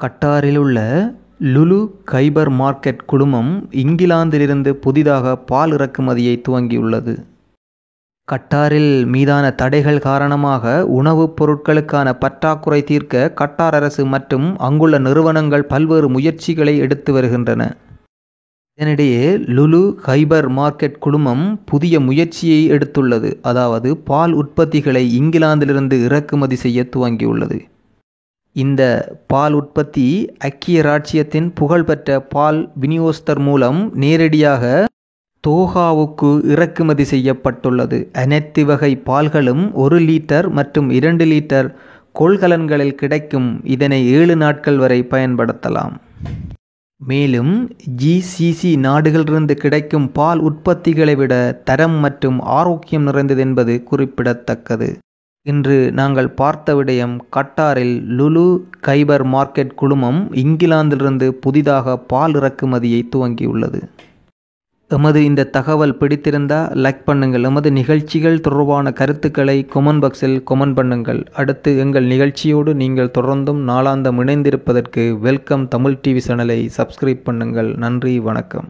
கட்டாரில் உள்ள லுலு கைபர் மார்க்கெட் குழுமம் இங்கிலாந்திலிருந்து புதிதாக பால் இறக்குமதியை துவங்கியுள்ளது. கட்டாரில் மீதான தடைகள் காரணமாக உணவுப் பொருட்களுக்கான பற்றாக்குறை தீர்க்க கட்டார் அரசு மற்றும் அங்குள்ள நிறுவனங்கள் பல்வேறு முயற்சிகளை எடுத்து வருகின்றன. இதனிடையே லுலு ஹைபர் மார்க்கெட் குழுமம் புதிய முயற்சியை எடுத்துள்ளது. அதாவது பால் உற்பத்திகளை இங்கிலாந்திலிருந்து இறக்குமதி செய்ய துவங்கியுள்ளது. இந்த பால் உற்பத்தி ஐக்கிய இராச்சியத்தின் புகழ்பெற்ற பால் விநியோகஸ்தர் மூலம் நேரடியாக தோஹாவுக்கு இறக்குமதி செய்யப்பட்டுள்ளது. அனைத்து வகை பால்களும் ஒரு லிட்டர் மற்றும் இரண்டு லிட்டர் கொள்கலன்களில் கிடைக்கும். இதனை ஏழு நாட்கள் வரை பயன்படுத்தலாம். மேலும் ஜிசிசி நாடுகளிலிருந்து கிடைக்கும் பால் உற்பத்திகளை விட தரம் மற்றும் ஆரோக்கியம் நிறைந்தது என்பது குறிப்பிடத்தக்கது. இன்று நாங்கள் பார்த்த விடயம் கட்டாரில் லுலு கைபர் மார்க்கெட் குழுமம் இங்கிலாந்திலிருந்து புதிதாக பால் இறக்குமதியை துவங்கியுள்ளது. எமது இந்த தகவல் பிடித்திருந்தால் லைக் பண்ணுங்கள். எமது நிகழ்ச்சிகள் தொடர்பான கருத்துக்களை கொமெண்ட் பாக்ஸில் கொமெண்ட் பண்ணுங்கள். அடுத்து எங்கள் நிகழ்ச்சியோடு நீங்கள் தொடர்ந்தும் நாளாந்தம் இணைந்திருப்பதற்கு வெல்கம் தமிழ் டிவி சேனலை சப்ஸ்கிரைப் பண்ணுங்கள். நன்றி வணக்கம்.